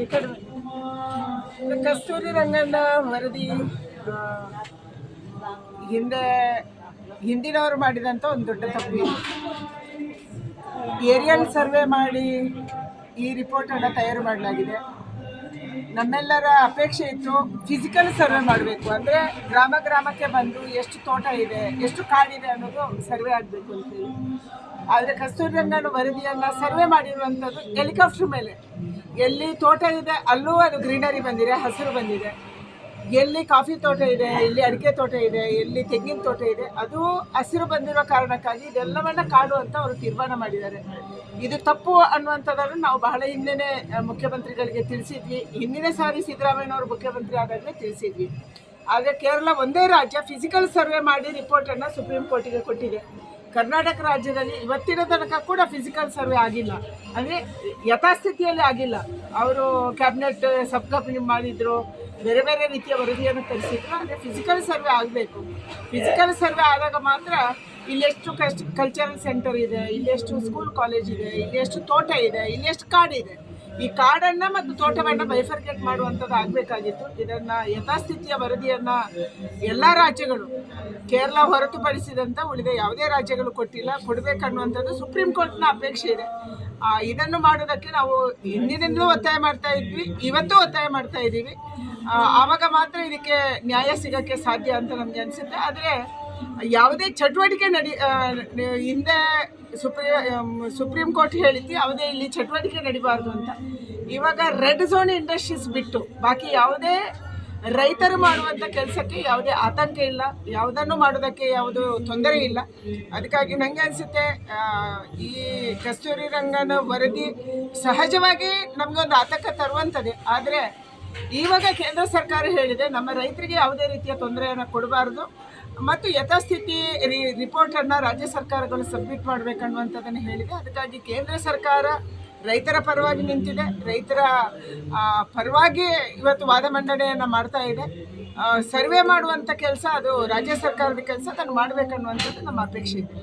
ಈ ಕಡೆ ಕಸ್ತೂರಿ ರಂಗಣ್ಣ ವರದಿ ಹಿಂದೆ ಹಿಂದಿನವರು ಮಾಡಿದಂಥ ಒಂದು ದೊಡ್ಡ ತಪ್ಪು. ಏರಿಯಲ್ ಸರ್ವೆ ಮಾಡಿ ಈ ರಿಪೋರ್ಟನ್ನು ತಯಾರು ಮಾಡಲಾಗಿದೆ ನಮ್ಮೆಲ್ಲರ ಅಪೇಕ್ಷೆ ಇತ್ತು ಫಿಸಿಕಲ್ ಸರ್ವೆ ಮಾಡಬೇಕು. ಅಂದರೆ ಗ್ರಾಮ ಗ್ರಾಮಕ್ಕೆ ಬಂದು ಎಷ್ಟು ತೋಟ ಇದೆ, ಎಷ್ಟು ಕಾಡಿದೆ ಅನ್ನೋದು ಸರ್ವೆ ಆಗಬೇಕು ಅಂತೇಳಿ ಆದರೆ ಕಸ್ತೂರಿ ರಂಗನ ವರದಿಯನ್ನು ಸರ್ವೆ ಮಾಡಿರುವಂಥದ್ದು ಹೆಲಿಕಾಪ್ಟರ್ ಮೇಲೆ. ಎಲ್ಲಿ ತೋಟ ಇದೆ, ಅಲ್ಲೂ ಅದು ಗ್ರೀನರಿ ಬಂದಿದೆ, ಹಸಿರು ಬಂದಿದೆ. ಎಲ್ಲಿ ಕಾಫಿ ತೋಟ ಇದೆ, ಎಲ್ಲಿ ಅಡಿಕೆ ತೋಟ ಇದೆ, ಎಲ್ಲಿ ತೆಂಗಿನ ತೋಟ ಇದೆ, ಅದು ಹಸಿರು ಬಂದಿರೋ ಕಾರಣಕ್ಕಾಗಿ ಇದೆಲ್ಲವನ್ನ ಕಾಡು ಅಂತ ಅವರು ತೀರ್ಮಾನ ಮಾಡಿದ್ದಾರೆ. ಇದು ತಪ್ಪು ಅನ್ನುವಂಥದ್ದನ್ನು ನಾವು ಬಹಳ ಹಿಂದೆನೇ ಮುಖ್ಯಮಂತ್ರಿಗಳಿಗೆ ತಿಳಿಸಿದ್ವಿ. ಹಿಂದಿನ ಸಾರಿ ಸಿದ್ದರಾಮಯ್ಯನವರು ಮುಖ್ಯಮಂತ್ರಿ ಆದಾಗಲೇ ತಿಳಿಸಿದ್ವಿ. ಆದರೆ ಕೇರಳ ಒಂದೇ ರಾಜ್ಯ ಫಿಸಿಕಲ್ ಸರ್ವೆ ಮಾಡಿ ರಿಪೋರ್ಟನ್ನು ಸುಪ್ರೀಂ ಕೋರ್ಟಿಗೆ ಕೊಟ್ಟಿದೆ. ಕರ್ನಾಟಕ ರಾಜ್ಯದಲ್ಲಿ ಇವತ್ತಿನ ತನಕ ಕೂಡ ಫಿಸಿಕಲ್ ಸರ್ವೆ ಆಗಿಲ್ಲ. ಅಂದರೆ ಯಥಾಸ್ಥಿತಿಯಲ್ಲಿ ಆಗಿಲ್ಲ. ಅವರು ಕ್ಯಾಬಿನೆಟ್ ಸಬ್ ಕಮಿಟಿ ಮಾಡಿದ್ರು, ಬೇರೆ ಬೇರೆ ರೀತಿಯ ವರದಿಯನ್ನು ತರಿಸಿದ್ರು. ಅಂದರೆ ಫಿಸಿಕಲ್ ಸರ್ವೆ ಆಗಬೇಕು. ಫಿಸಿಕಲ್ ಸರ್ವೆ ಆದಾಗ ಮಾತ್ರ ಇಲ್ಲೆಷ್ಟು ಕಸ್ಟ್ ಕಲ್ಚರಲ್ ಸೆಂಟರ್ ಇದೆ, ಇಲ್ಲೆಷ್ಟು ಸ್ಕೂಲ್ ಕಾಲೇಜ್ ಇದೆ, ಇಲ್ಲೆಷ್ಟು ತೋಟ ಇದೆ, ಇಲ್ಲೆಷ್ಟು ಕಾಡಿದೆ. ಈ ಕಾಡನ್ನ ಮತ್ತು ತೋಟವನ್ನ ಬೈಫರ್ಕೇಟ್ ಮಾಡುವಂಥದ್ದು ಆಗಬೇಕಾಗಿತ್ತು. ಇದನ್ನ ಯಥಾಸ್ಥಿತಿಯ ವರದಿಯನ್ನ ಎಲ್ಲ ರಾಜ್ಯಗಳು ಕೇರಳ ಹೊರತುಪಡಿಸಿದಂಥ ಉಳಿದ ಯಾವುದೇ ರಾಜ್ಯಗಳು ಕೊಟ್ಟಿಲ್ಲ. ಕೊಡಬೇಕನ್ನುವಂಥದ್ದು ಸುಪ್ರೀಂ ಕೋರ್ಟ್ನ ಅಪೇಕ್ಷೆ ಇದೆ. ಇದನ್ನು ಮಾಡೋದಕ್ಕೆ ನಾವು ಹಿಂದಿನಿಂದಲೂ ಒತ್ತಾಯ ಮಾಡ್ತಾ ಇದ್ವಿ, ಇವತ್ತು ಒತ್ತಾಯ ಮಾಡ್ತಾ ಇದ್ದೀವಿ ಆವಾಗ ಮಾತ್ರ ಇದಕ್ಕೆ ನ್ಯಾಯ ಸಿಗೋಕ್ಕೆ ಸಾಧ್ಯ ಅಂತ ನಮಗೆ ಅನಿಸುತ್ತೆ. ಆದರೆ ಯಾವುದೇ ಚಟುವಟಿಕೆ ನಡಿ ಹಿಂದೆ ಸುಪ್ರೀಂ ಸುಪ್ರೀಂ ಕೋರ್ಟ್ ಹೇಳಿದ್ದು ಯಾವುದೇ ಇಲ್ಲಿ ಚಟುವಟಿಕೆ ನಡಿಬಾರ್ದು ಅಂತ. ಇವಾಗ ರೆಡ್ ಝೋನ್ ಇಂಡಸ್ಟ್ರೀಸ್ ಬಿಟ್ಟು, ಬಾಕಿ ಯಾವುದೇ ರೈತರು ಮಾಡುವಂಥ ಕೆಲಸಕ್ಕೆ ಯಾವುದೇ ಆತಂಕ ಇಲ್ಲ, ಯಾವುದನ್ನು ಮಾಡೋದಕ್ಕೆ ಯಾವುದು ತೊಂದರೆ ಇಲ್ಲ. ಅದಕ್ಕಾಗಿ ನನಗೆ ಅನಿಸುತ್ತೆ ಈ ಕಸ್ತೂರಿ ರಂಗನ ವರದಿ ಸಹಜವಾಗಿ ನಮಗೊಂದು ಆತಂಕ ತರುವಂಥದ್ದೇ ಆದರೆ, ಇವಾಗ ಕೇಂದ್ರ ಸರ್ಕಾರ ಹೇಳಿದೆ, ನಮ್ಮ ರೈತರಿಗೆ ಯಾವುದೇ ರೀತಿಯ ತೊಂದರೆಯನ್ನು ಕೊಡಬಾರ್ದು. ಮತ್ತು ಯಥಾಸ್ಥಿತಿ ರಿ ರಿಪೋರ್ಟನ್ನು ರಾಜ್ಯ ಸರ್ಕಾರಗಳು ಸಬ್ಮಿಟ್ ಮಾಡಬೇಕನ್ನುವಂಥದ್ದನ್ನು ಹೇಳಿದೆ. ಅದಕ್ಕಾಗಿ ಕೇಂದ್ರ ಸರ್ಕಾರ ರೈತರ ಪರವಾಗಿ ನಿಂತಿದೆ. ರೈತರ ಪರವಾಗಿ ಇವತ್ತು ವಾದ ಮಂಡನೆಯನ್ನು ಮಾಡ್ತಾ ಇದೆ. ಸರ್ವೆ ಮಾಡುವಂಥ ಕೆಲಸ ಅದು ರಾಜ್ಯ ಸರ್ಕಾರದ ಕೆಲಸ, ಅದನ್ನು ಮಾಡಬೇಕನ್ನುವಂಥದ್ದು ನಮ್ಮ ಅಪೇಕ್ಷೆ ಇದೆ.